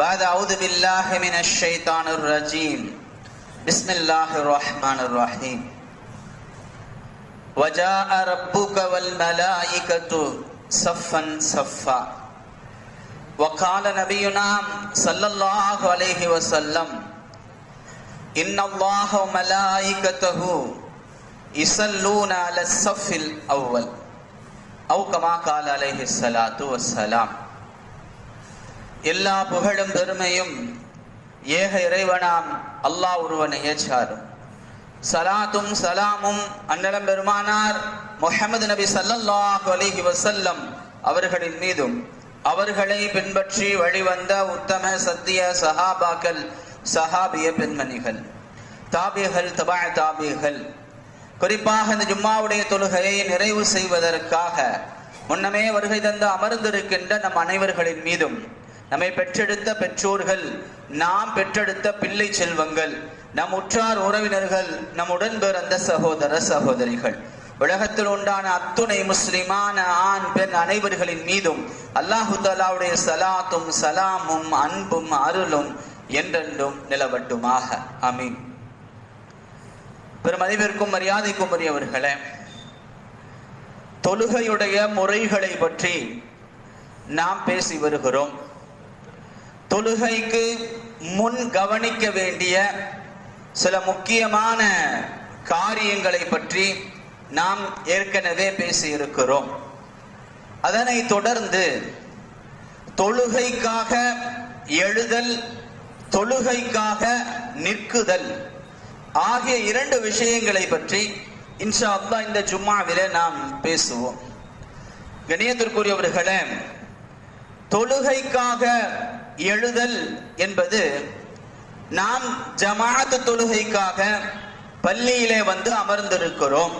بعد أعوذ بالله من الشيطان الرجيم. بسم الله الرحمن الرحيم. وجاء ربك والملائكة صفا صفا. وقال نبينا صلى الله عليه وسلم إن الله وملائكته يصلون على الصف الأول. أو كما قال عليه الصلاة والسلام. எல்லா புகழும் பெருமையும் ஏக இறைவனாம் அல்லாஹ் ஒருவனையே சாரும் சலாத்தும் சலாமும் அன்னலம் பெருமானார் முஹம்மது நபி சல்லல்லாஹ் அலிஹி வசல்லம் அவர்களின் மீதும். அவர்களை பின்பற்றி வழிவந்த உத்தம சத்திய சஹாபாக்கள் சஹாபிய பெண்மணிகள் தாபிகள் தபா தாபிகள். குறிப்பாக இந்த ஜும்மாவுடைய தொழுகையை நிறைவு செய்வதற்காக முன்னமே வருகை தந்து அமர்ந்திருக்கின்ற நம் அனைவர்களின் மீதும் நம்மை பெற்றெடுத்த பெற்றோர்கள் நாம் பெற்றெடுத்த பிள்ளை செல்வங்கள் நம் உற்றார் உறவினர்கள் நம் பிறந்த சகோதர சகோதரிகள். உலகத்தில் உண்டான அத்துணை முஸ்லிமான ஆண் பெண் அனைவர்களின் மீதும் அல்லாஹு தாலாவுடைய சலாத்தும் சலாமும் அன்பும் அருளும் என்றென்றும் நிலவட்டுமாக. அமீன் பெருமதிவிற்கும் மரியாதைக்கும் உரியவர்களே தொழுகையுடைய முறைகளை பற்றி நாம் பேசி வருகிறோம். தொழுகைக்கு முன் கவனிக்க வேண்டிய சில முக்கியமான காரியங்களை பற்றி நாம் ஏற்கனவே பேசியிருக்கிறோம். அதனைத் அதனை தொடர்ந்து தொழுகைக்காக எழுதல் தொழுகைக்காக நிற்குதல் ஆகிய இரண்டு விஷயங்களை பற்றி இன்ஷா அல்லா இந்த ஜும்மாவில நாம் பேசுவோம். கணியத்திற்குரியவர்களே தொழுகைக்காக எழுதல் என்பது நாம் ஜமாத்து தொழுகைக்காக பள்ளியிலே வந்து அமர்ந்திருக்கிறோம்.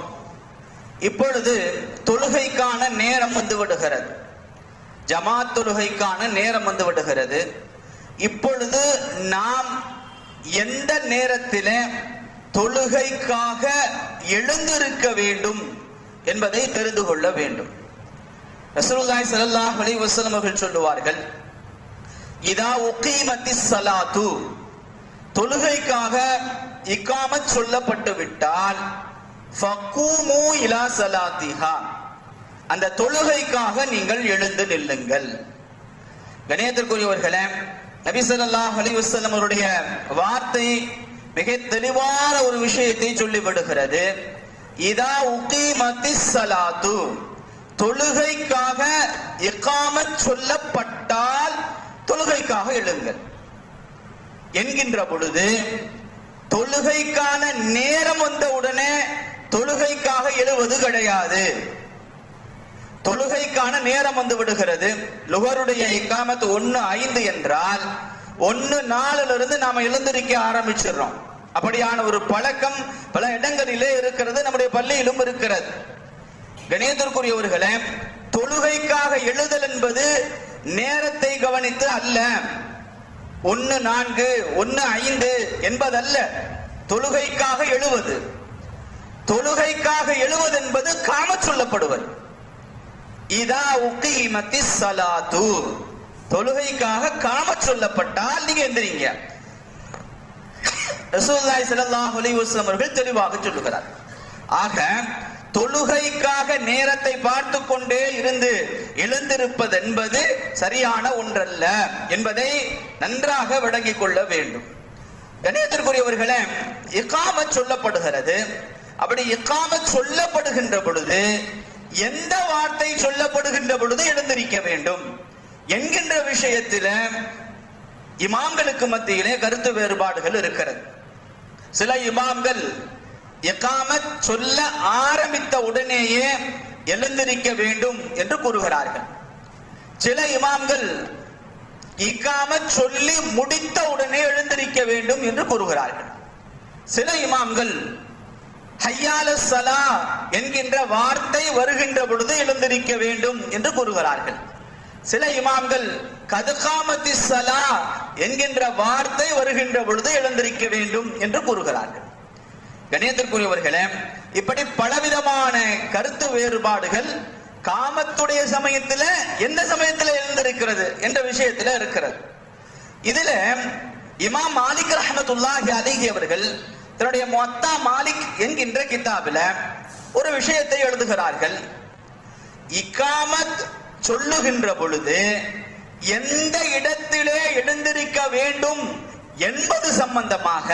இப்பொழுது தொழுகைக்கான நேரம் வந்து விடுகிறது. ஜமாத் தொழுகைக்கான நேரம் வந்து விடுகிறது. இப்பொழுது நாம் எந்த நேரத்தில் தொழுகைக்காக எழுந்திருக்க வேண்டும் என்பதை தெரிந்து கொள்ள வேண்டும். ரசூலுல்லாஹி சல்லாஹ் அலி வசலம் அவர்கள் சொல்லுவார்கள் இதா உக்கீமத்தி சலாத்து தொழுகைக்காக இக்காமத் சொல்லப்பட்டு விட்டால் ஃபக்கூமு இலா சலாத்திஹா அந்த தொழுகைக்காக நீங்கள் எழுந்து நில்லுங்கள். கணேதற்குரியவர்களே நபிசல்லாஹ் ஸல்லல்லாஹு அலைஹி அவருடைய வார்த்தை மிக தெளிவான ஒரு விஷயத்தை சொல்லிவிடுகிறது. இதா உக்கீமத்தி சலாத்து தொழுகைக்காக இக்காமத் சொல்லப்பட்டால் தொழுகைக்காக எழுங்கள். என்கின்ற பொழுது தொழுகைக்கான நேரம் வந்த உடனே தொழுகைக்காக எழுவது கிடையாது. தொழுகைக்கான நேரம் வந்து விடுகிறது. லுகருடைய இக்காமத்து ஒன்னு ஐந்து என்றால் ஒன்னு நாலுல இருந்து நாம எழுந்திருக்க ஆரம்பிச்சிடறோம். அப்படியான ஒரு பழக்கம் பல இடங்களிலே இருக்கிறது நம்முடைய பள்ளியிலும் இருக்கிறது. கணேதற்குரியவர்களே தொழுகைக்காக எழுதல் என்பது நேரத்தை கவனித்து அல்ல. ஒன்னு நான்கு ஒன்னு ஐந்து என்பதல்ல. தொழுகைக்காக எழுவது. தொழுகைக்காக எழுவது என்பது காம சொல்லப்படுவது. இதா உக்கிமத்தி சலாத்து. தொழுகைக்காக காம சொல்லப்பட்டால் நீங்க எந்திரிங்க. ரசூல்லாய் ஸல்லல்லாஹு அலைஹி அவர்கள் தெளிவாக சொல்லுகிறார். ஆக தொழுகைக்காக நேரத்தை பார்த்து கொண்டே இருந்து எழுந்திருப்பது என்பது சரியான ஒன்றல்ல என்பதை நன்றாக விளங்கிக் கொள்ள வேண்டும். கணியத்திற்குரியவர்களே இக்காம சொல்லப்படுகிறது. அப்படி இக்காம சொல்லப்படுகின்ற பொழுது எந்த வார்த்தை சொல்லப்படுகின்ற பொழுது எழுந்திருக்க வேண்டும் என்கின்ற விஷயத்தில இமாம்களுக்கு மத்தியிலே கருத்து வேறுபாடுகள் இருக்கிறது. சில இமாம்கள் எக்காமத் சொல்ல ஆரம்பித்த உடனேயே எழுந்திருக்க வேண்டும் என்று கூறுகிறார்கள். சில இமாம்கள் இக்காமத் சொல்லி முடித்த உடனே எழுந்திருக்க வேண்டும் என்று கூறுகிறார்கள். சில இமாம்கள் ஹையால சலா என்கின்ற வார்த்தை வருகின்ற பொழுது எழுந்திருக்க வேண்டும் என்று கூறுகிறார்கள். சில இமாம்கள் கதுகாமத்தி சலா என்கின்ற வார்த்தை வருகின்ற பொழுது எழுந்திருக்க வேண்டும் என்று கூறுகிறார்கள். கணியத்திற்குரியவர்களே இப்படி பலவிதமான கருத்து வேறுபாடுகள் காமத்துடைய சமயத்துல எந்த சமயத்துல எழுந்திருக்கிறது என்ற விஷயத்துல இருக்கிறது. இதுல இமாம் மாலிக் ரஹமத்துல்லாஹி அலிஹி அவர்கள் தன்னுடைய மொத்தா மாலிக் என்கின்ற கிதாபில ஒரு விஷயத்தை எழுதுகிறார்கள். இக்காமத் சொல்லுகின்ற பொழுது எந்த இடத்திலே எழுந்திருக்க வேண்டும் என்பது சம்பந்தமாக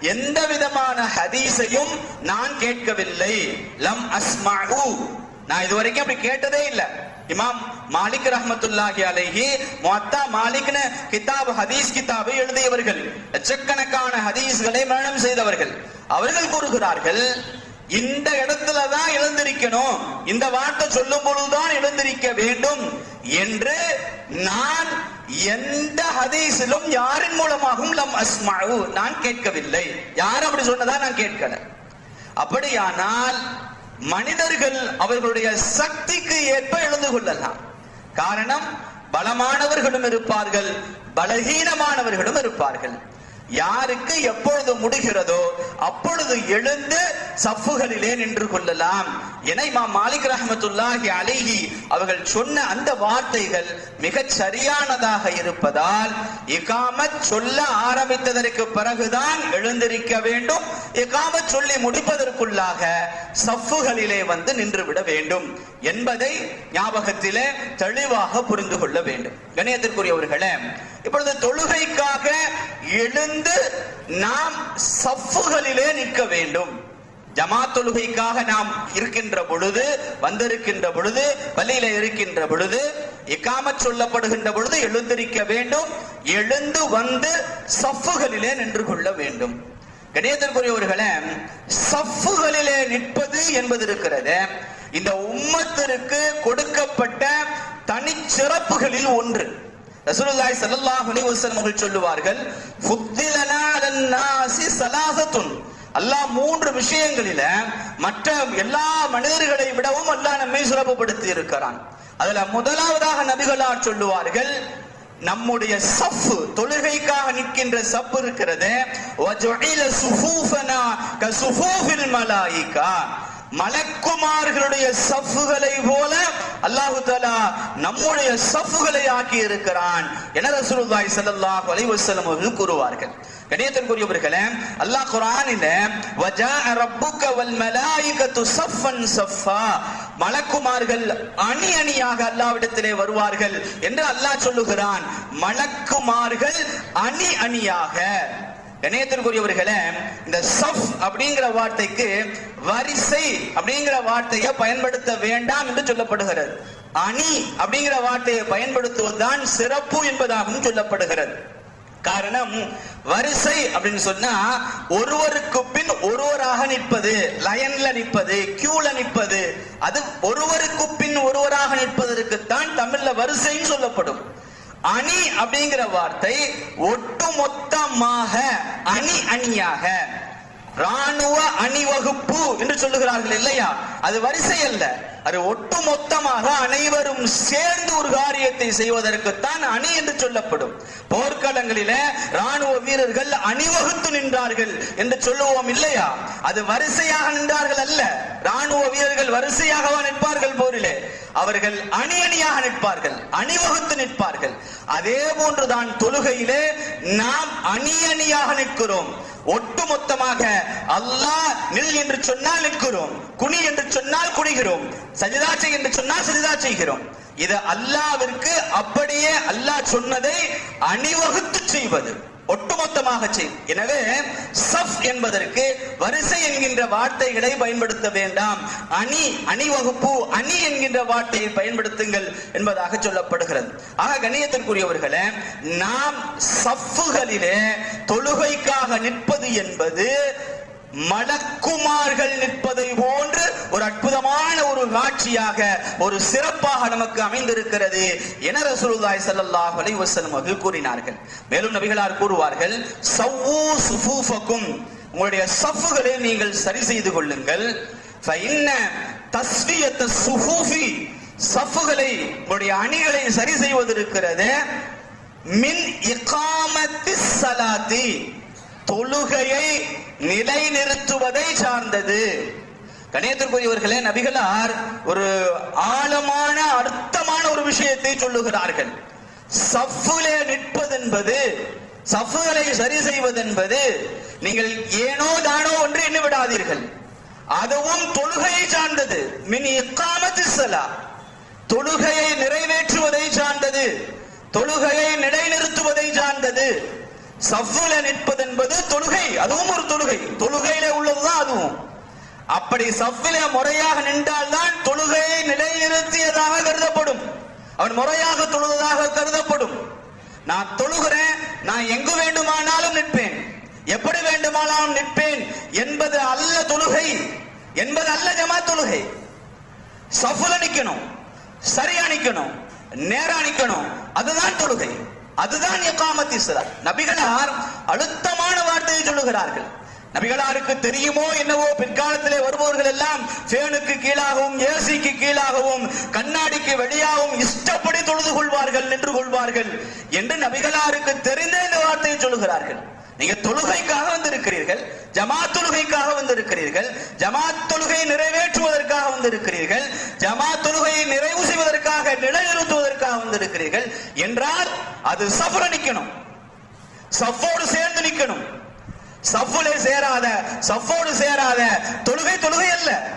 எந்த விதமான ஹதீஸையும் நான் கேட்கவில்லை. லம் அஸ்மாஹு. நான் இதுவரைக்கும் அப்படி கேட்டதே இல்லை. இமாம் மாலிக் ரஹமத்துல்லாஹி அலைஹி மொத்தா மாலிக்னு கிதாப் ஹதீஸ் கிதாபை எழுதியவர்கள் லட்சக்கணக்கான ஹதீஸ்களை மரணம் செய்தவர்கள். அவர்கள் கூறுகிறார்கள் இந்த இடத்துல தான் எழுந்திருக்கணும். இந்த வார்த்தை சொல்லும் பொழுதுதான் எழுந்திருக்க வேண்டும் என்று நான் எந்த ஹதீஸிலும் யாரின் மூலமாகவும் லம் அஸ்மாவு நான் கேட்கவில்லை. யார் அப்படி சொன்னதா நான் கேட்கல. அப்படியானால் மனிதர்கள் அவர்களுடைய சக்திக்கு ஏற்ப எழுந்து கொள்ளலாம். காரணம் பலமானவர்களும் இருப்பார்கள் பலகீனமானவர்களும் இருப்பார்கள். யாருக்கு எப்பொழுது முடிகிறதோ அப்பொழுது எழுந்து சஃப்புகளிலே நின்று கொள்ளலாம். என இமாம் மாலிக் ரஹமத்துல்லாஹி அலிஹி அவர்கள் சொன்ன அந்த வார்த்தைகள் மிகச் சரியானதாக இருப்பதால் இகாமத் சொல்ல ஆரம்பித்ததற்கு பிறகுதான் எழுந்திருக்க வேண்டும். இகாமத் சொல்லி முடிப்பதற்குள்ளாக சஃப்புகளிலே வந்து நின்று விட வேண்டும் என்பதை ஞாபகத்திலே தெளிவாக புரிந்து கொள்ள வேண்டும். கணியத்திற்குரியவர்களே இப்பொழுது தொழுகைக்காக எழுந்து நாம் சஃப்புகளிலே நிற்க வேண்டும். ஜமா தொழுகைக்காக நாம் இருக்கின்ற பொழுது வந்திருக்கின்ற பொழுது பள்ளியில இருக்கின்ற பொழுது இக்காம சொல்லப்படுகின்ற பொழுது எழுந்திருக்க வேண்டும். எழுந்து வந்து சஃப்புகளிலே நின்று கொள்ள வேண்டும். கணியத்திற்குரியவர்களே சஃப்புகளிலே நிற்பது என்பது இருக்கிறது. இந்த உம்மத்திற்கு கொடுக்கப்பட்ட தனிச்சிறப்புகளில் ஒன்று. ரசூலுல்லாஹி ஸல்லல்லாஹு அலைஹி வஸல்லம் அவர்கள் சொல்லுவார்கள் ஃபுத்திலனா அலன் நாசி ஸலாஸத்துன் அல்லாஹ் மூன்று விஷயங்களில மற்ற எல்லா மனிதர்களை விடவும் அல்லாஹ் நம்மை சிறப்புப்படுத்தி இருக்கிறான். அதுல முதலாவதாக நபிகளார் சொல்லுவார்கள் நம்முடைய சஃப் தொழுகைக்காக நிற்கின்ற சப் இருக்கிறது மலக்குமார்களுடைய சஃப்புகளை போல அல்லாஹு தாலா நம்முடைய சஃப்புகளை ஆக்கி இருக்கிறான் என ரசூலுல்லாஹி ஸல்லல்லாஹு அலைஹி வஸல்லம் அவர்கள் கூறுவார்கள். கணியத்திற்குரியவர்களே அல்லாஹ் குர்ஆனில வஜா ரப்புக வல் மலாயிகத்து சஃபன் சஃபா மலக்குமார்கள் அணி அணியாக அல்லாவிடத்திலே வருவார்கள் என்று அல்லாஹ் சொல்லுகிறான். மலக்குமார்கள் அணி அணியாக. கணேத்திற்குரியவர்களே இந்த சஃப் அப்படிங்கிற வார்த்தைக்கு வரிசை அப்படிங்கிற வார்த்தையை பயன்படுத்த வேண்டாம் என்று சொல்லப்படுகிறது. அணி அப்படிங்கிற வார்த்தையை பயன்படுத்துவதுதான் சிறப்பு என்பதாகவும் சொல்லப்படுகிறது. காரணம் வரிசை அப்படின்னு சொன்னா ஒருவருக்கு பின் ஒருவராக நிற்பது லயன்ல நிற்பது கியூல நிற்பது அது ஒருவருக்கு பின் ஒருவராக நிற்பதற்குத்தான் தமிழ்ல வரிசைன்னு சொல்லப்படும். அணி அப்படிங்கிற வார்த்தை ஒட்டுமொத்தமாக அணி அணியாக ராணுவ அணிவகுப்பு என்று சொல்லுகிறார்கள் இல்லையா? அது வரிசை அல்ல. அது ஒட்டு மொத்தமாக அனைவரும் சேர்ந்து ஒரு காரியத்தை செய்வதற்குத்தான் அணி என்று சொல்லப்படும். போர்க்களங்களிலே ராணுவ வீரர்கள் அணிவகுத்து நின்றார்கள் என்று சொல்லுவோம் இல்லையா? அது வரிசையாக நின்றார்கள் அல்ல. ராணுவ வீரர்கள் வரிசையாகவா நிற்பார்கள் போரிலே? அவர்கள் அணி அணியாக நிற்பார்கள் அணிவகுத்து நிற்பார்கள். அதே போன்றுதான் தொழுகையிலே நாம் அணி அணியாக நிற்கிறோம். ஒட்டுமொத்தமாக அல்லாஹ் நில் என்று சொன்னால் நிற்கிறோம் குனி என்று சொன்னால் குனிகிறோம். சஜிதா செய் என்று சொன்னால் சஜிதா செய்கிறோம். இது அல்லாவிற்கு அப்படியே அல்லாஹ் சொன்னதை அணிவகுத்து செய்வது. ஒட்டுமொத்தமாக செய். எனவே சஃப் என்பதற்கு வரிசை என்கின்ற வார்த்தைகளை பயன்படுத்த வேண்டாம். அணி அணிவகுப்பு அணி என்கின்ற வார்த்தையை பயன்படுத்துங்கள் என்பதாக சொல்லப்படுகிறது. ஆக கணியத்திற்குரியவர்களே நாம் சஃப்புகளிலே தொழுகைக்காக நிற்பது என்பது மலக்குமார்கள் நிற்பதை போன்று ஒரு அற்புதமான ஒரு காட்சியாக ஒரு சிறப்பாக நமக்கு அமைந்திருக்கிறது என ரசூலுல்லாஹி ஸல்லல்லாஹு அலைஹி வஸல்லம் அவர்கள் கூறினார்கள். மேலும் நபிகளார் கூறுவார்கள் சவ்வு சுஃபூஃபக்கும் உங்களுடைய சஃபுகளை நீங்கள் சரி செய்து கொள்ளுங்கள். ஃபஇன்ன தஸ்வியத்த சுஃபூஃபி சஃபுகளை உங்களுடைய அணிகளை சரி செய்வதற்கிறது மின் இகாமத்தி சலாத்தி தொழுகையை நிலைநிறுத்துவதை சார்ந்தது. கணேத்திற்குரியவர்களே நபிகளார் ஒரு ஆழமான அர்த்தமான ஒரு விஷயத்தை சொல்லுகிறார்கள். சஃபுலே நிற்பதென்பது சஃபுகளை சரி செய்வதென்பது நீங்கள் ஏனோ தானோ ஒன்று எண்ணி விடாதீர்கள் அதுவும் தொழுகையை சார்ந்தது. மின் இக்காமத்து சலா தொழுகையை நிறைவேற்றுவதை சார்ந்தது. தொழுகையை நிலைநிறுத்துவதை சார்ந்தது. சஃபுல நிற்பது என்பது தொழுகை. அதுவும் ஒரு தொழுகை. தொழுகையில உள்ளதுதான் அதுவும். அப்படி சவ்வில முறையாக நின்றால்தான் தொழுகையை நிலைநிறுத்தியதாக கருதப்படும். அவன் முறையாக தொழுவதாக கருதப்படும். நான் தொழுகிறேன் நான் எங்கு வேண்டுமானாலும் நிற்பேன். எப்படி வேண்டுமானாலும் நிற்பேன் என்பது அல்ல தொழுகை. என்பது அல்ல ஜமா தொழுகை. சஃபுல நிக்கணும் சரியா நிக்கணும் நேரா நிக்கணும் அதுதான் தொழுகை. அதுதான் எக்காமத்தி சிலர் நபிகளார் அழுத்தமான வார்த்தையை சொல்லுகிறார்கள். நபிகளாருக்கு தெரியுமோ என்னவோ பிற்காலத்திலே வருபவர்கள் எல்லாம் ஃபேனுக்கு கீழாகவும் ஏசிக்கு கீழாகவும் கண்ணாடிக்கு வெளியாகவும் இஷ்டப்படி தொழுது கொள்வார்கள் நின்று கொள்வார்கள் என்று நபிகளாருக்கு தெரிந்த இந்த வார்த்தையை சொல்லுகிறார்கள். நீங்க தொழுகைக்காக வந்திருக்கிறீர்கள் ஜமாத் தொழுகைக்காக வந்திருக்கிறீர்கள் ஜமாத் தொழுகை நிறைவேற்றுவதற்காக வந்திருக்கிறீர்கள் ஜமாத் தொழுகையை நிறைவு செய்வதற்காக நிலைநிறுத்துவதற்காக வந்திருக்கிறீர்கள் என்றால் அது சஃபுல நிக்கணும். சஃபோடு சேர்ந்து நிக்கணும். சஃபுலே சேராத சஃபோடு சேராத தொழுகை தொழுகை அல்ல.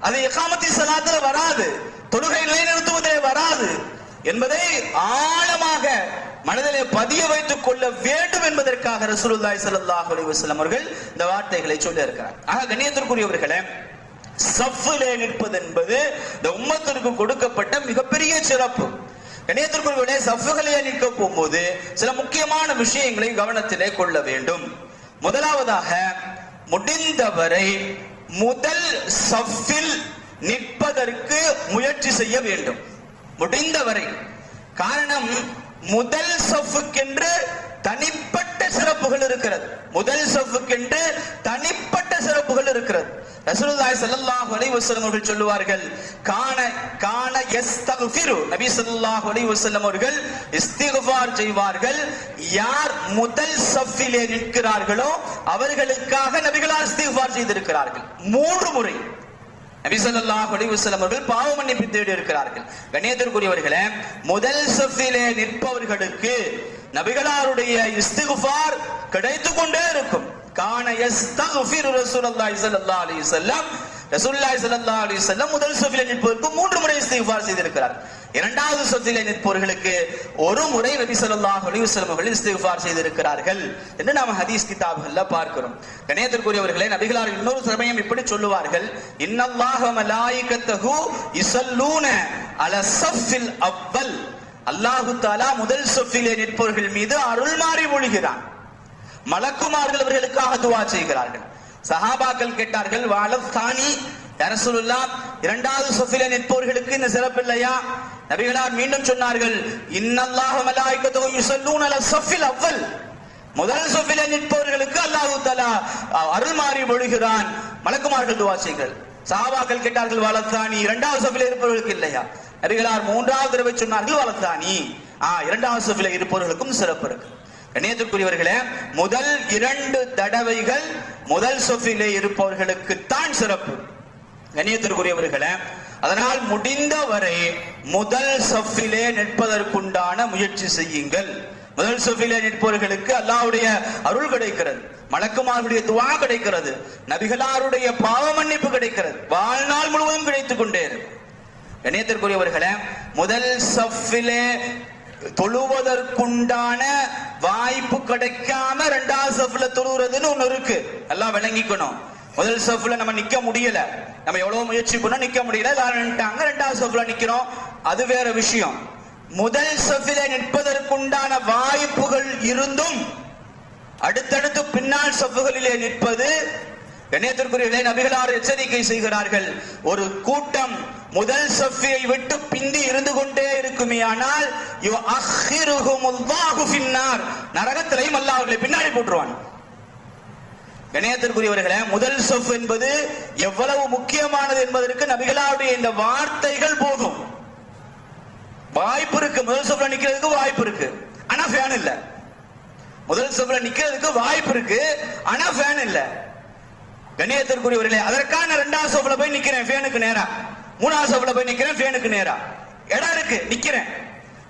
அது எகாமத்தி சலாத்துல வராது. தொழுகை நிலைநிறுத்துவதிலே வராது. என்பதை ஆழமாக மனதிலே பதிய வைத்துக் கொள்ள வேண்டும் என்பதற்காக ரசூலுல்லாய் சல்லாஹ் அலிவசலம் அவர்கள் இந்த வார்த்தைகளை சொல்லி இருக்கிறார் ஆக கண்ணியத்திற்குரியவர்களே சஃபிலே நிற்பது என்பது இந்த உம்மத்திற்கு கொடுக்கப்பட்ட மிகப்பெரிய சிறப்பு. கணியத்திற்குரியவர்களே சஃபுகளிலே நிற்க போகும்போது சில முக்கியமான விஷயங்களை கவனத்திலே கொள்ள வேண்டும். முதலாவதாக முடிந்தவரை முதல் சஃபில் நிற்பதற்கு முயற்சி செய்ய வேண்டும். முடிந்தவரை. காரணம் முதல் சஃபுக்கென்று தனிப்பட்ட சிறப்புகள் இருக்கிறது. முதல் சஃபுக்கென்று தனிப்பட்ட சிறப்புகள் இருக்கிறது. ரசூலுல்லாஹி ஸல்லல்லாஹு அலைஹி வஸல்லம் அவர்கள் சொல்லுவார்கள் கான கான யஸ்தக்ஃபிரு நபி ஸல்லல்லாஹு அலைஹி வஸல்லம் அவர்கள் இஸ்திக்ஃபார் செய்வார்கள். யார் முதல் சஃபிலே நிற்கிறார்களோ அவர்களுக்காக நபிகளார் இஸ்திக்ஃபார் செய்திருக்கிறார்கள். மூன்று முறை. நபிசல்லா ஸல்லல்லாஹு அலைஹி வஸல்லம் அவர்கள் பாவ மன்னிப்பு தேடி இருக்கிறார்கள். கண்ணியத்திற்குரியவர்களே முதல் சஃபிலே நிற்பவர்களுக்கு நபிகளாருடைய இஸ்திக்ஃபார் கிடைத்து கொண்டே இருக்கும். கான யஸ்தக்ஃபிரு ரசூலுல்லாஹி ஸல்லல்லாஹு அலைஹி வஸல்லம் ரசூலுல்லாஹி ஸல்லல்லாஹு அலைஹி வஸல்லம் முதல் சஃபிலே நிற்பவருக்கு மூன்று முறை இஸ்திக்ஃபார் செய்திருக்கிறார். இரண்டாவது சொத்திலே நிற்பவர்களுக்கு ஒரு முறை நபி சொல்லாஹ் அலிவசலம் அவர்கள் இஸ்திக்ஃபார் செய்திருக்கிறார்கள் என்று நாம் ஹதீஸ் கிதாபுகள்ல பார்க்கிறோம். கணேயத்திற்குரியவர்களே நபிகளார் இன்னொரு சமயம் இப்படி சொல்லுவார்கள் இன்னல்லாஹ மலாயிகத்தஹு இசல்லூன அல சஃபில் அவ்வல். அல்லாஹு தாலா முதல் சஃபிலே நிற்பவர்கள் மீது அருள் மாறி ஒழுகிறான். மலக்குமார்கள் அவர்களுக்காக துவா செய்கிறார்கள். சஹாபாக்கள் கேட்டார்கள் வாலப் தானி இரண்டாவது சொஃபில நிற்பவர்களுக்கு இந்த சிறப்பு இல்லையா? நபிகளார் மீண்டும் சொன்னார்கள் இன்னல்லாஹ மலாயிகத்துஹு யுஸல்லூன அல சஃபில் அவ்வல். முதல் சொஃபில நிற்பவர்களுக்கு அல்லாஹு தலா அருள் மாறி மொழிகிறான். மலக்குமார்கள் துவா செய்கிறார்கள் சஹாபாக்கள் கேட்டார்கள் வளர்த்தானி இரண்டாவது சபில இருப்பவர்களுக்கு இல்லையா? நபிகளார் மூன்றாவது தடவை சொன்னார்கள் வளர்த்தானி ஆ இரண்டாவது சொஃபில இருப்பவர்களுக்கும் சிறப்பு இருக்கு. கணியத்திற்குரியவர்களே முதல் இரண்டு தடவைகள் முதல் சொஃபிலே இருப்பவர்களுக்கு தான் சிறப்பு. கணியத்திற்குரியவர்களே அதனால் முடிந்தவரை முதல் சஃபிலே நிற்பதற்குண்டான முயற்சி செய்யுங்கள். முதல் சஃபிலே நிற்பவர்களுக்கு அல்லாவுடைய அருள் கிடைக்கிறது. மலக்குமாருடைய துவா கிடைக்கிறது. நபிகளாருடைய பாவ மன்னிப்பு கிடைக்கிறது. வாழ்நாள் முழுவதும் கிடைத்துக் கொண்டே இணையத்திற்குரியவர்களே முதல் சஃபிலே தொழுவதற்குண்டான வாய்ப்பு கிடைக்காம ரெண்டாவது சஃப்ல தொழுகிறதுன்னு ஒண்ணு இருக்கு. எல்லாம் விளங்கிக்கணும். முதல் சஃப்ல நம்ம நிக்க முடியல. நம்ம எவ்வளவு முயற்சி பண்ணோம் நிக்க முடியல. எல்லாரும் நின்ட்டாங்க ரெண்டாவது சஃப்ல நிக்கிறோம். அது வேற விஷயம். முதல் சஃபில நிற்பதற்குண்டான வாய்ப்புகள் இருந்தும் அடுத்தடுத்து பின்னால் சஃபுகளிலே நிற்பது கண்ணியத்திற்குரியவர்களே நபிகளார் எச்சரிக்கை செய்கிறார்கள். ஒரு கூட்டம் முதல் சஃபியை விட்டு பிந்தி இருந்து கொண்டே இருக்குமே ஆனால் நரகத்திலையும் அல்லாஹ் அவர்களை பின்னாடி போட்டுருவான். கணேயத்திற்குரியவர்களே முதல் சொஃப் என்பது எவ்வளவு முக்கியமானது என்பதற்கு நபிகளாவுடைய இந்த வார்த்தைகள் போதும். வாய்ப்பு இருக்கு. முதல் சொஃப்ல நிக்கிறதுக்கு வாய்ப்பு இருக்கு. ஆனா ஃபேன் இல்ல. முதல் சொஃப்ல நிக்கிறதுக்கு வாய்ப்பு இருக்கு. ஆனா ஃபேன் இல்ல. கண்ணியத்திற்குரியவர்களே அதற்கான இரண்டாவது சோஃப்ல போய் நிக்கிறேன். ஃபேனுக்கு நேரா. மூணாவது சொஃப்ல போய் நிக்கிறேன். ஃபேனுக்கு நேரா. இடம் இருக்கு. நிக்கிறேன்.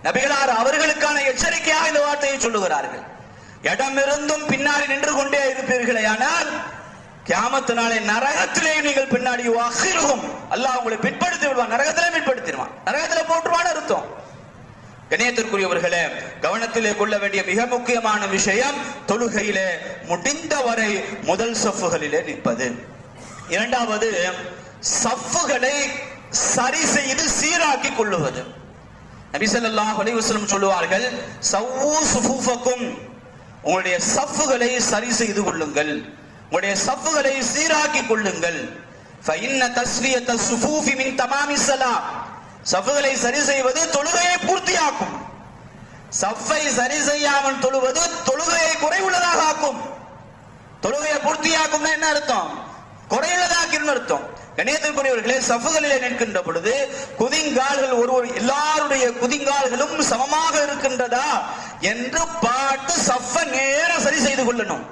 நபிகளார் அவர்களுக்கான எச்சரிக்கையாக இந்த வார்த்தையை சொல்லுகிறார்கள். இடமிருந்தும் பின்னாடி நின்று கொண்டே இருப்பீர்களே ஆனால் கியாமத்து நாளை நரகத்திலே நீங்கள் பின்னாடி அகிருகும் அல்லாஹ் உங்களை பிற்படுத்தி விடுவான். நரகத்திலே பிற்படுத்திடுவான். நரகத்திலே போட்டுருவான் அர்த்தம். கணேத்திற்குரியவர்களே கவனத்திலே கொள்ள வேண்டிய மிக முக்கியமான விஷயம் தொழுகையிலே முடிந்தவரை முதல் சஃப்புகளிலே நிற்பது. இரண்டாவது சஃப்புகளை சரி செய்து சீராக்கி கொள்ளுவது. நபிசல்லாஹ் ஸல்லல்லாஹு அலைஹி சொல்லுவார்கள் சவ்வு சுஃபுஃபக்கும் உங்களுடைய சஃப்புகளை சரி செய்து கொள்ளுங்கள். உங்களுடைய சஃப்புகளை சீராக்கி கொள்ளுங்கள். ஃபஇன்ன சஃப்புகளை சரி செய்வது தொழுகையை பூர்த்தியாக்கும். சஃப்பை சரி செய்யாமல் தொழுவது தொழுகையை குறைவுள்ளதாக ஆக்கும். தொழுகையை பூர்த்தியாக்கும்னா என்ன அர்த்தம்? குறையுள்ளதாக்கின்னு அர்த்தம். கணேசக்குரியவர்களே சஃபுகளிலே நிற்கின்ற பொழுது குதிங்கால்கள் ஒருவர் எல்லாருடைய குதிங்கால்களும் சமமாக இருக்கின்றதா என்று பார்த்து சஃப நேர சரி செய்து கொள்ளணும்.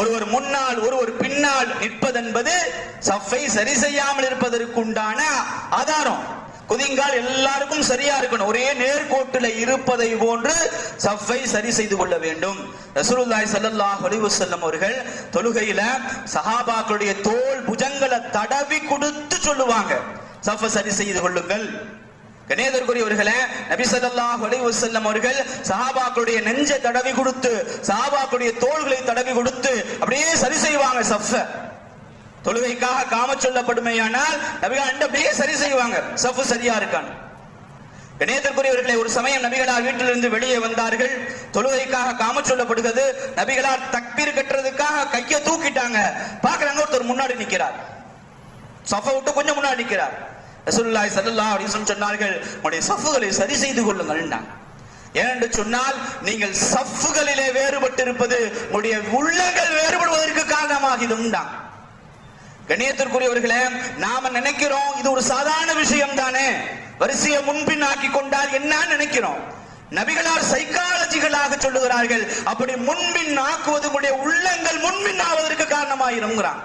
ஒருவர் முன்னால் ஒருவர் பின்னால் நிற்பதென்பது சஃபை சரி செய்யாமல் இருப்பதற்குண்டான ஆதாரம். குதிங்கால் எல்லாருக்கும் சரியா இருக்கணும். ஒரே நேர்கோட்டில் இருப்பதை போன்று சஃபை சரி செய்து கொள்ள வேண்டும். ரசூலுல்லாய் சல்லல்லாஹ் அலைஹி செல்லும் அவர்கள் தொழுகையில சஹாபாக்களுடைய தோல் புஜங்களை தடவி கொடுத்து சொல்லுவாங்க. சஃப சரி செய்து கொள்ளுங்கள். கணேதற்குரியவர்களே நபி ஸல்லல்லாஹு அலைஹி வஸல்லம் அவர்கள் சஹாபாக்களுடைய நெஞ்சை தடவி கொடுத்து சஹாபாக்களுடைய தோள்களை தடவி கொடுத்து அப்படியே சரி செய்வாங்க சஃப தொழுகைக்காக காம சொல்லப்படுமையானால் நபிகள் அண்ட அப்படியே சரி செய்வாங்க. சஃபு சரியா இருக்கான் கணேதற்குரியவர்களை ஒரு சமயம் நபிகளார் வீட்டிலிருந்து வெளியே வந்தார்கள். தொழுகைக்காக காம சொல்லப்படுகிறது. நபிகளார் தக்பீர் கட்டுறதுக்காக கையை தூக்கிட்டாங்க. பாக்குறாங்க ஒருத்தர் முன்னாடி நிக்கிறார். சஃபை விட்டு கொஞ்சம் முன்னாடி நிக்கிறார். ரசூல்லாய் சல்லா அப்படின்னு சொல்லி சொன்னார்கள் உங்களுடைய சஃபுகளை சரி செய்து கொள்ளுங்கள் ஏனென்று சொன்னால் நீங்கள் சஃப்புகளிலே வேறுபட்டு இருப்பது உங்களுடைய உள்ளங்கள் வேறுபடுவதற்கு காரணமாகிதும் உண்டான் கண்ணியத்திற்குரியவர்களே நாம நினைக்கிறோம் இது ஒரு சாதாரண விஷயம் தானே வரிசையை முன்பின் ஆக்கி கொண்டால் என்ன நினைக்கிறோம்? நபிகளார் சைக்காலஜிகளாக சொல்லுகிறார்கள் அப்படி முன்பின் ஆக்குவது உள்ளங்கள் முன்பின் ஆவதற்கு காரணமாயிருங்கிறான்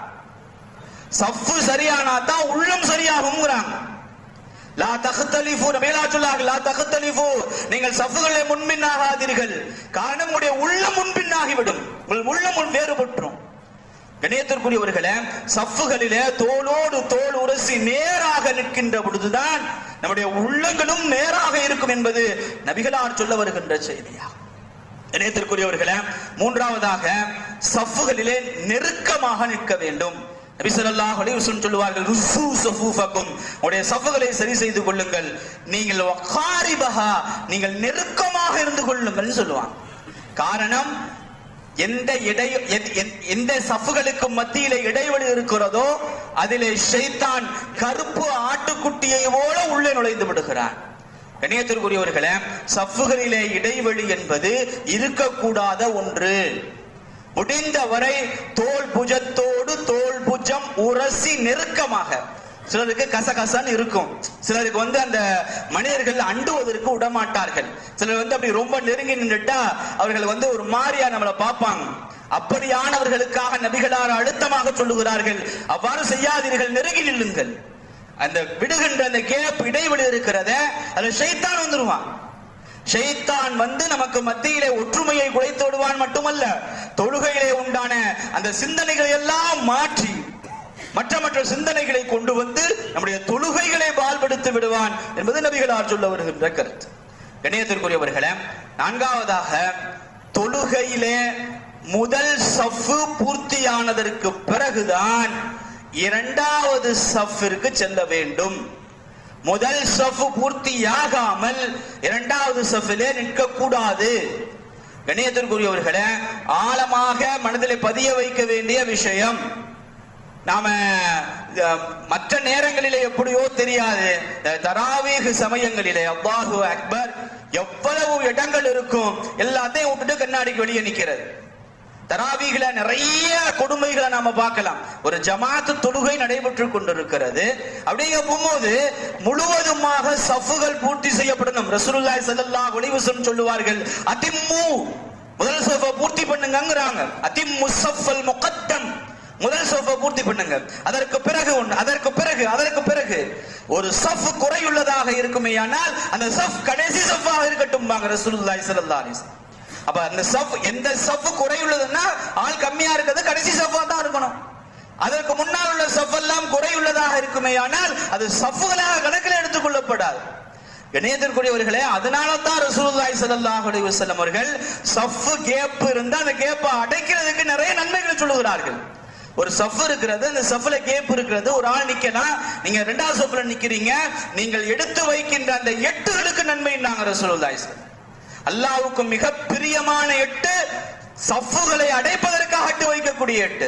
சஃப்பு சரியானா தான் உள்ளம் சரியாகுங்கிறாங்க லா தகுத்தலிஃபு நபிகளா சொல்லார்கள் லா தகுத்தலிஃபு நீங்கள் சஃப்புகளை முன்பின் ஆகாதீர்கள். காரணம் உங்களுடைய உள்ளம் முன்பின் ஆகிவிடும். உங்கள் உள்ளம் முன் வேறுபட்டுரும் சஃப்புகளிலே தோளோடு தோல் உரசி நேராக நிற்கின்ற பொழுதுதான் நம்முடைய உள்ளங்களும் நேராக இருக்கும் என்பது நபிகளார் சொல்ல வருகின்ற செய்தியா? இணையத்திற்குரியவர்களே மூன்றாவதாக சஃப்புகளிலே நெருக்கமாக நிற்க வேண்டும். நபிசல்லாஹ் ஸல்லல்லாஹு சொல்லுவார்கள் ருசு சஃபூஃபக்கும். உங்களுடைய சஃப்புகளை சரி செய்து கொள்ளுங்கள். நீங்கள் வகாரிபஹா நீங்கள் நெருக்கமாக இருந்து கொள்ளுங்கள் சொல்லுவாங்க. காரணம் எந்த இடை எந்த- எந்த- எந்த சஃப்புகளுக்கு இடைவெளி இருக்கிறதோ அதிலே ஷைத்தான் கருப்பு ஆட்டுக்குட்டியை போல உள்ளே நுழைந்து விடுகிறான் கணியத்திற்குரியவர்களே சஃப்புகளிலே இடைவெளி என்பது இருக்கக்கூடாத ஒன்று. முடிந்தவரை தோல் புஜத்தோடு தோல் புஜம் உரசி நெருக்கமாக சிலருக்கு கசகசன்னு இருக்கும். சிலருக்கு வந்து அந்த மனிதர்கள் அண்டுவதற்கு விடமாட்டார்கள். சிலர் வந்து அப்படி ரொம்ப நெருங்கி நின்றுட்டா அவர்கள் வந்து ஒரு மாதிரியா நம்மளை பார்ப்பாங்க. அப்படியானவர்களுக்காக நபிகளார் அழுத்தமாக சொல்லுகிறார்கள். அவ்வாறு செய்யாதீர்கள் நெருங்கி நில்லுங்கள். அந்த விடுகின்ற அந்த கேப் இடைவெளி இருக்கிறத அது ஷைத்தான் வந்துருவான். ஷைத்தான் வந்து நமக்கு மத்தியிலே ஒற்றுமையை குலைத்து விடுவான் மட்டுமல்ல தொழுகையிலே உண்டான அந்த சிந்தனைகளை எல்லாம் மாற்றி மற்ற மற்ற சிந்தனைகளை கொண்டு வந்து நம்முடைய தொழுகைகளை பால்படுத்தி விடுவான் என்பது நபிகளார் சொல்ல வருகின்ற கருத்து. கணியத்திற்குரியவர்களே நான்காவதாக தொழுகையிலே முதல் சஃப்பு பூர்த்தியானதற்கு பிறகுதான் இரண்டாவது சஃபிற்கு செல்ல வேண்டும். முதல் சஃபு பூர்த்தியாகாமல் இரண்டாவது சஃபிலே நிற்க கூடாது கணியத்திற்குரியவர்களே ஆழமாக மனதிலே பதிய வைக்க வேண்டிய விஷயம் நாம மற்ற நேரங்களிலே எப்படியோ தெரியாது. தராவீக சமயங்களிலே அவ்வாஹு அக்பர் எவ்வளவு இடங்கள் இருக்கும் எல்லாத்தையும் விட்டுட்டு கண்ணாடிக்கு வெளியே நிக்கிறது. தராவிகள நிறைய கொடுமைகளை நாம பார்க்கலாம். ஒரு ஜமாத்து தொழுகை நடைபெற்று கொண்டிருக்கிறது. அப்படியே போகும்போது முழுவதுமாக சஃப்புகள் பூர்த்தி செய்யப்படணும். ரசூலுல்லாஹி ஸல்லல்லாஹு அலைஹி வஸல்லம் சொல்லுவார்கள் அதிம்மு முதல் சஃப பூர்த்தி பண்ணுங்கங்கறாங்க. அதிம்மு ஸஃபல் முகத்தம். முதல் சோப்பை பூர்த்தி பண்ணுங்க. அதற்கு பிறகு ஒன்று அதற்கு பிறகு அதற்கு பிறகு. ஒரு சஃப் குறையுள்ளதாக இருக்குமேயானால் அந்த சஃப் கடைசி சஃப்பாக இருக்கட்டும் பாங்க ரசூலுல்லாஹி ஸல்லல்லாஹு அலைஹி வஸல்லம். அப்ப அந்த சஃப் எந்த சஃப் குறையுள்ளதுன்னா ஆள் கம்மியா இருக்கிறது கடைசி சஃபா தான் இருக்கணும். அதற்கு முன்னால் உள்ள சஃப் எல்லாம் குறையுள்ளதாக இருக்குமே ஆனால் அது சஃப்களாக கணக்கில் எடுத்துக் கொள்ளப்படாது இணையத்திற்குரியவர்களே அதனால தான் ரசூலுல்லாஹி ஸல்லல்லாஹு அலைஹி வஸல்லம் அவர்கள் சஃப் கேப் இருந்தா அந்த கேப்பை அடைக்கிறதுக்கு நிறைய நன்மைகளை சொல்லுகிறார்கள். ஒரு சஃப் இருக்கிறது அந்த சஃப்ல கேப் இருக்கிறது. ஒரு ஆள் நிக்கலாம் நீங்க ரெண்டாவது சஃப்ல நிக்கிறீங்க நீங்கள் எடுத்து வைக்கின்ற அந்த எட்டுகளுக்கு நன்மை நாங்க ரசூலுல்லாஹி ஸல்லல்லாஹு அல்லாவுக்கு மிக பிரியமான எட்டு சஃப்புகளை அடைப்பதற்காக அட்டு வைக்கக்கூடிய எட்டு.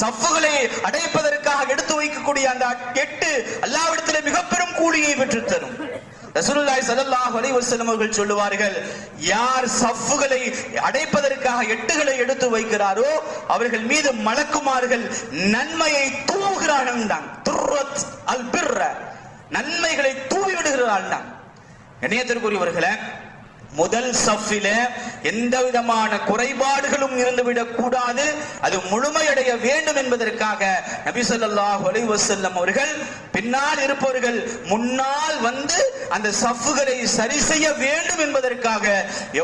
சஃப்புகளை அடைப்பதற்காக எடுத்து வைக்கக்கூடிய அந்த எட்டு அல்லாவிடத்திலே மிக பெரும் கூலியை பெற்று தரும் ரசூலுல்லாஹி ஸல்லல்லாஹு அலைஹி வஸல்லம் அவர்கள் சொல்லுவார்கள் யார் சஃப்புகளை அடைப்பதற்காக எட்டுகளை எடுத்து வைக்கிறாரோ அவர்கள் மீது மலக்குமார்கள் நன்மையை தூவுகிறார்கள் தான் துர்ரத் அல் பிர்ர நன்மைகளை தூவி விடுகிறார்கள் தான் இணையத்திற்குரியவர்களே முதல் சஃபில எந்த விதமான குறைபாடுகளும் இருந்துவிடக் கூடாது. அது முழுமையடைய வேண்டும் என்பதற்காக நபி ஸல்லல்லாஹு அவர்கள் பின்னால் இருப்பவர்கள் முன்னால் வந்து அந்த சஃப்புகளை சரி செய்ய வேண்டும் என்பதற்காக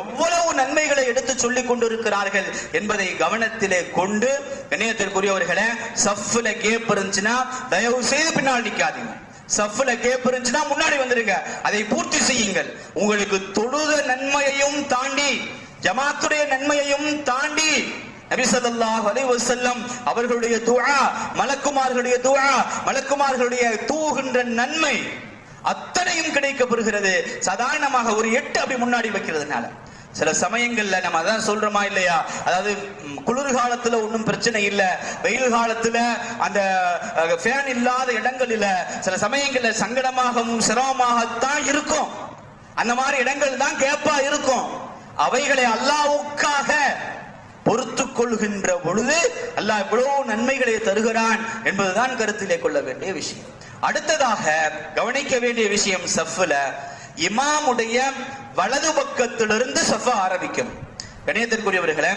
எவ்வளவு நன்மைகளை எடுத்து சொல்லிக் கொண்டிருக்கிறார்கள் என்பதை கவனத்திலே கொண்டு இணையத்திற்குரியவர்களை சஃப்ல கேப் இருந்துச்சுன்னா தயவு செய்து பின்னால் நிற்காதீங்க சஃப்ல கேப் இருந்துச்சுன்னா முன்னாடி வந்துருங்க. அதை பூர்த்தி செய்யுங்கள். உங்களுக்கு தொழுத நன்மையையும் தாண்டி ஜமாத்துடைய நன்மையையும் தாண்டி நபி அலைவசல்லம் அவர்களுடைய துஆ மலக்குமார்களுடைய துஆ மலக்குமார்களுடைய தூகின்ற நன்மை அத்தனையும் கிடைக்கப்படுகிறது சாதாரணமாக ஒரு எட்டு அப்படி முன்னாடி வைக்கிறதுனால. சில சமயங்கள்ல நம்ம அதான் சொல்றோமா இல்லையா? அதாவது குளிர்காலத்துல ஒன்றும் பிரச்சனை இல்லை. வெயில் காலத்துல அந்த ஃபேன் இல்லாத இடங்களில் சில சமயங்கள்ல சங்கடமாகவும் சிரமமாகத்தான் இருக்கும். அந்த மாதிரி இடங்கள் தான் கேப்பா இருக்கும். அவைகளை அல்லாவுக்காக பொறுத்து கொள்கின்ற பொழுது அல்லாஹ் எவ்வளவு நன்மைகளை தருகிறான் என்பதுதான் கருத்திலே கொள்ள வேண்டிய விஷயம். அடுத்ததாக கவனிக்க வேண்டிய விஷயம் சஃப்ல இமாமுடைய வலது பக்கத்திலிருந்து சஃப ஆரம்பிக்கும். கணியத்திற்குரியவர்களே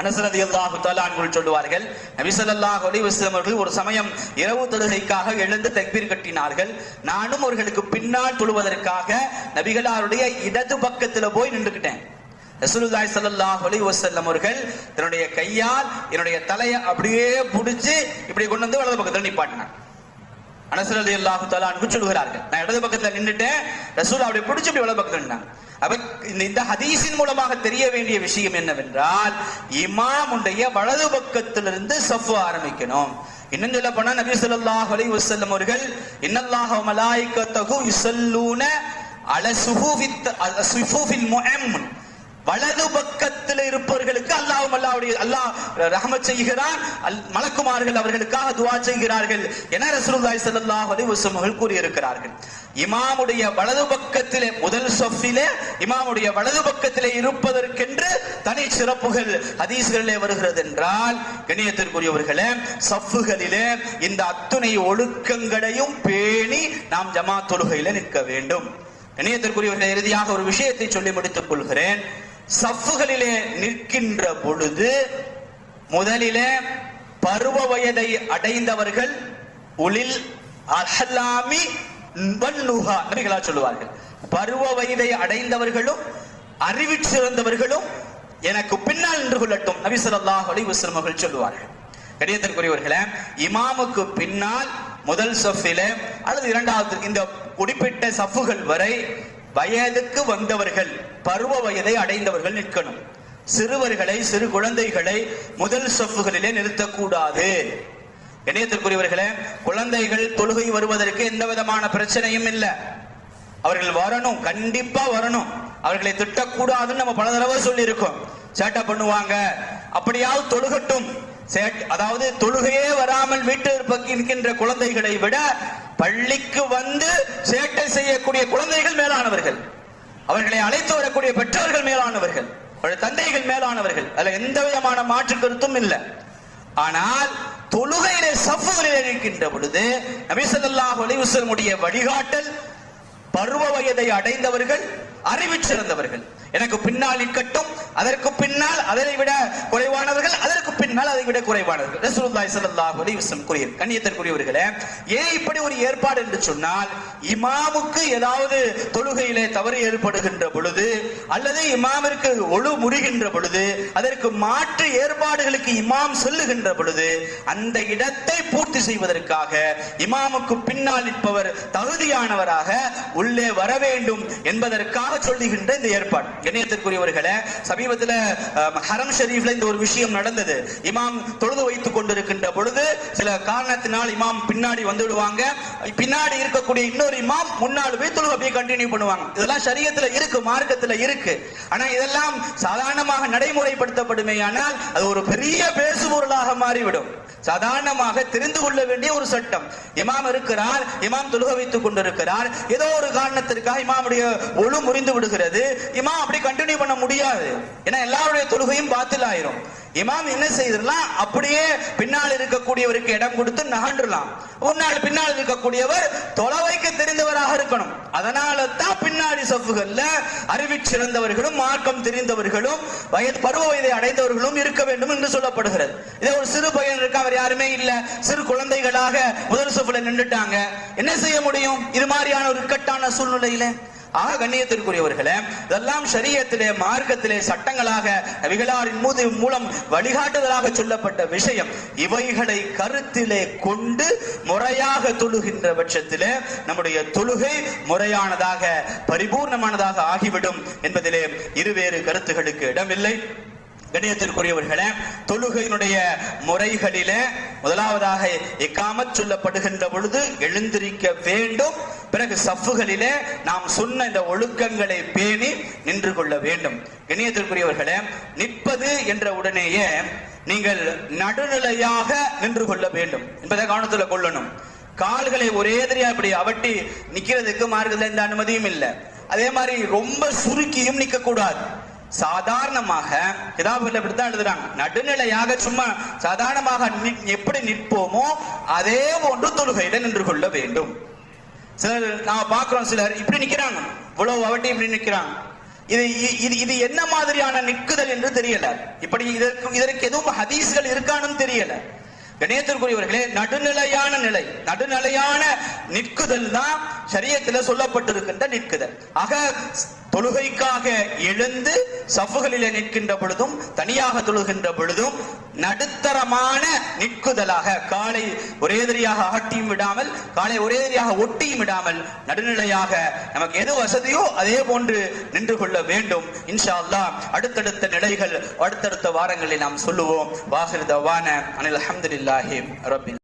அனசரதி அல்லாஹு தாலான்கள் சொல்லுவார்கள் நபிசல்லாஹ் ஸல்லல்லாஹு அவர்கள் ஒரு சமயம் இரவு தொழுகைக்காக எழுந்து தக்பீர் கட்டினார்கள். நானும் அவர்களுக்கு பின்னால் தொழுவதற்காக நபிகளாருடைய இடது பக்கத்துல போய் நின்றுக்கிட்டேன். ரசூலுல்லாஹி சல்லாஹ் அலி வசல்லம் அவர்கள் தன்னுடைய கையால் என்னுடைய தலையை அப்படியே புடிச்சு இப்படி கொண்டு வந்து வலது பக்கத்தில் நிப்பாட்டினார். அனசரதி அல்லாஹு தாலா அன்பு சொல்லுகிறார்கள். நான் இடது பக்கத்துல நின்றுட்டேன் ரசூல் அப்படி பிடிச்சி அப்படி வலது பக்கத்துல நின்றாங்க அப்ப இந்த ஹதீஸின் மூலமாக தெரிய வேண்டிய விஷயம் என்னவென்றால் இமாமுடைய வலது பக்கத்திலிருந்து சஃப் ஆரம்பிக்கணும். இன்னும் சொல்ல போனா நபி சொல்லாஹ் அலி வசல்லம் அவர்கள் இன்னல்லாஹ் மலாய்க்கத்தகு மலாயிகத்தஹு யுஸல்லூன அல சுஹூஃபித் வலது பக்கத்தில் இருப்பவர்களுக்கு அல்லாஹ் அல்லாவுடைய அல்லாஹ் ரஹம செய்கிறான். மலக்குமார்கள் அவர்களுக்காக துவா செய்கிறார்கள் என ரசூலுல்லாஹி ஸல்லல்லாஹு அலைஹி வஸல்லம் அவர்கள் கூறியிருக்கிறார்கள். இமாமுடைய வலது பக்கத்திலே முதல் சொஃபிலே இமாமுடைய வலது பக்கத்திலே இருப்பதற்கென்று தனி சிறப்புகள் ஹதீஸ்களிலே வருகிறது என்றால் கணியத்திற்குரியவர்களே சஃப்புகளிலே இந்த அத்துணை ஒழுக்கங்களையும் பேணி நாம் ஜமா தொழுகையில நிற்க வேண்டும். இணையத்திற்குரியவர்களை இறுதியாக ஒரு விஷயத்தை சொல்லி முடித்துக் கொள்கிறேன். சஃப்புகளிலே நிற்கின்ற பொழுது முதலிலே பருவ வயதை அடைந்தவர்கள் உளில் அஹலாமி நபிகளா சொல்லுவார்கள். பருவ வயதை அடைந்தவர்களும் அறிவு சிறந்தவர்களும் எனக்கு பின்னால் நின்று கொள்ளட்டும் நபி ஸல்லல்லாஹு அலைஹி வஸல்லம் சொல்லுவார்கள். கடிதத்திற்குரியவர்களே இமாமுக்கு பின்னால் முதல் சஃபில அல்லது இரண்டாவது இந்த குறிப்பிட்ட சஃபுகள் வரை வயதுக்கு வந்தவர்கள் பருவ வயதை அடைந்தவர்கள் நிற்கணும். சிறுவர்களை சிறு குழந்தைகளை முதல் சஃப்புகளிலே நிறுத்தக்கூடாது. இணையத்திற்குரியவர்களே குழந்தைகள் தொழுகை வருவதற்கு எந்த விதமான பிரச்சனையும் இல்லை. அவர்கள் வரணும் கண்டிப்பா வரணும். அவர்களை திட்டக்கூடாதுன்னு நம்ம பல தடவை சொல்லி இருக்கோம் சேட்டை பண்ணுவாங்க. அப்படியாவது தொழுகட்டும். அதாவது தொழுகையே வராமல் வீட்டில் இருக்கின்ற குழந்தைகளை விட பள்ளிக்கு வந்து சேட்டை செய்யக்கூடிய குழந்தைகள் மேலானவர்கள். அவர்களை அழைத்து வரக்கூடிய பெற்றோர்கள் மேலானவர்கள். அவருடைய தந்தைகள் மேலானவர்கள். அதுல எந்த விதமான மாற்று கருத்தும் இல்லை. ஆனால் தொழுகையிலே சஃபுகளில் இருக்கின்ற பொழுது நபிசல்லாஹ் ஸல்லல்லாஹு வழிகாட்டல் பருவ வயதை அடைந்தவர்கள் அறிவு சிறந்தவர்கள். எனக்கு பின்னால் நிற்கட்டும் அதற்கு பின்னால் அதனை விட குறைவானவர்கள் அதற்கு பின்னால் அதை விட குறைவானவர்கள். ரசூலுல்லாஹி ஸல்லல்லாஹு அலைஹி வஸல்லம் கூறிய கண்ணியத்திற்குரியவர்களே ஏன் இப்படி ஒரு ஏற்பாடு என்று சொன்னால் இமாமுக்கு ஏதாவது தொழுகையிலே தவறு ஏற்படுகின்ற பொழுது அல்லது இமாமிற்கு ஒழு முறிகின்ற பொழுது அதற்கு மாற்று ஏற்பாடுகளுக்கு இமாம் சொல்லுகின்ற பொழுது அந்த இடத்தை பூர்த்தி செய்வதற்காக இமாமுக்கு பின்னால் நிற்பவர் தகுதியானவராக உள்ளே வர வேண்டும் என்பதற்காக சொல்லுகின்ற இந்த ஏற்பாடு. கண்ணியத்திற்குரியவர்களே சமீபத்தில் ஹரம் ஷரீஃப்ல இந்த ஒரு விஷயம் நடந்தது. இமாம் தொழுது வைத்துக் கொண்டிருக்கின்ற பொழுது சில காரணத்தினால் இமாம் பின்னாடி வந்து விடுவாங்க பின்னாடி இருக்கக்கூடிய இன்னொரு இமாம் முன்னாடி போய் தொழுகை அப்படியே கண்டினியூ பண்ணுவாங்க. இதெல்லாம் சரியத்துல இருக்கு மார்க்கத்துல இருக்கு. ஆனா இதெல்லாம் சாதாரணமாக நடைமுறைப்படுத்தப்படுமே ஆனால் அது ஒரு பெரிய பேசுபொருளாக மாறிவிடும். சாதாரணமாக தெரிந்து கொள்ள வேண்டிய ஒரு சட்டம். இமாம் இருக்கிறார் இமாம் தொழுக வைத்துக் கொண்டிருக்கிறார். ஏதோ ஒரு காரணத்திற்காக இமாமுடைய ஒழு முறிந்து விடுகிறது. இமாம் அப்படி கண்டினியூ பண்ண முடியாது. ஏன்னா எல்லாருடைய தொழுகையும் பாத்தில் ஆயிரும் இமாம் என்ன செய்திடலாம் அப்படியே பின்னால் இருக்கக்கூடியவருக்கு இடம் கொடுத்து நகன்றலாம் உன்னால் பின்னால் இருக்கக்கூடியவர் தொலைவைக்கு தெரிந்தவராக இருக்கணும். அதனால தான் பின்னாடி சஃப்புகள்ல அறிவி சிறந்தவர்களும் மார்க்கம் தெரிந்தவர்களும் வயது பருவ வயதை அடைந்தவர்களும் இருக்க வேண்டும் என்று சொல்லப்படுகிறது. இதே ஒரு சிறு பையன் இருக்கு அவர் யாருமே இல்ல. சிறு குழந்தைகளாக முதல் சஃப்ல நின்றுட்டாங்க. என்ன செய்ய முடியும்? இது மாதிரியான ஒரு இக்கட்டான சூழ்நிலையில ஆக கண்ணியத்திற்குரியவர்களே இதெல்லாம் சரியத்திலே மார்க்கத்திலே சட்டங்களாக நபிகளாரின் மூது மூலம் வழிகாட்டுதலாக சொல்லப்பட்ட விஷயம். இவைகளை கருத்திலே கொண்டு முறையாக தொழுகின்ற பட்சத்திலே நம்முடைய தொழுகை முறையானதாக பரிபூர்ணமானதாக ஆகிவிடும் என்பதிலே இருவேறு கருத்துகளுக்கு இடமில்லை. கணியத்திற்குரியவர்களே தொழுகையினுடைய முறைகளிலே முதலாவதாக எக்காமத் சொல்லப்படுகின்ற பொழுது எழுந்திருக்க வேண்டும். பிறகு சஃப்புகளிலே நாம் சொன்ன இந்த ஒழுக்கங்களை பேணி நின்று கொள்ள வேண்டும். கணியத்திற்குரியவர்களே நிற்பது என்ற உடனேயே நீங்கள் நடுநிலையாக நின்று கொள்ள வேண்டும். என்பதை கவனத்தில் கொள்ளணும். கால்களை ஒரே தெரியா இப்படி அவட்டி நிக்கிறதுக்கு மார்க்கத்தில் எந்த அனுமதியும் இல்லை. அதே மாதிரி ரொம்ப சுருக்கியும் நிக்க கூடாது சாதாரணமாக கிதாபுல இப்படித்தான் எழுதுறாங்க. நடுநிலையாக சும்மா சாதாரணமாக எப்படி நிற்போமோ அதே போன்று தொழுகையில நின்று கொள்ள வேண்டும். சிலர் நாம பாக்குறோம் சிலர் இப்படி நிக்கிறாங்க. இவ்வளவு அவட்டி இப்படி நிக்கிறாங்க. இது இ- இது இது என்ன மாதிரியான நிக்குதல் என்று தெரியல. இப்படி இதற்கு இதற்கு எதுவும் ஹதீஸ்கள் இருக்கான்னு தெரியல. கணேத்திற்குரியவர்களே நடுநிலையான நிலை நடுநிலையான நிற்குதல் தான் சரியத்தில் சொல்லப்பட்டிருக்கின்ற நிற்குதல். ஆக தொழுகைக்காக எழுந்து சஃபுகளிலே நிற்கின்ற பொழுதும் தனியாக தொழுகின்ற பொழுதும் நடுத்தரமான நிற்குதலாக காலை ஒரேதரியாக ஆட்டியும் விடாமல் காலை ஒரேதரியாக ஒட்டியும் விடாமல் நடுநிலையாக நமக்கு எது வசதியோ அதே போன்று நின்று கொள்ள வேண்டும். இன்ஷா அல்லா அடுத்தடுத்த நிலைகள் அடுத்தடுத்த வாரங்களில் நாம் சொல்லுவோம். வாஹிர் தவான அனில் அஹமதுல்லாஹி ரபின்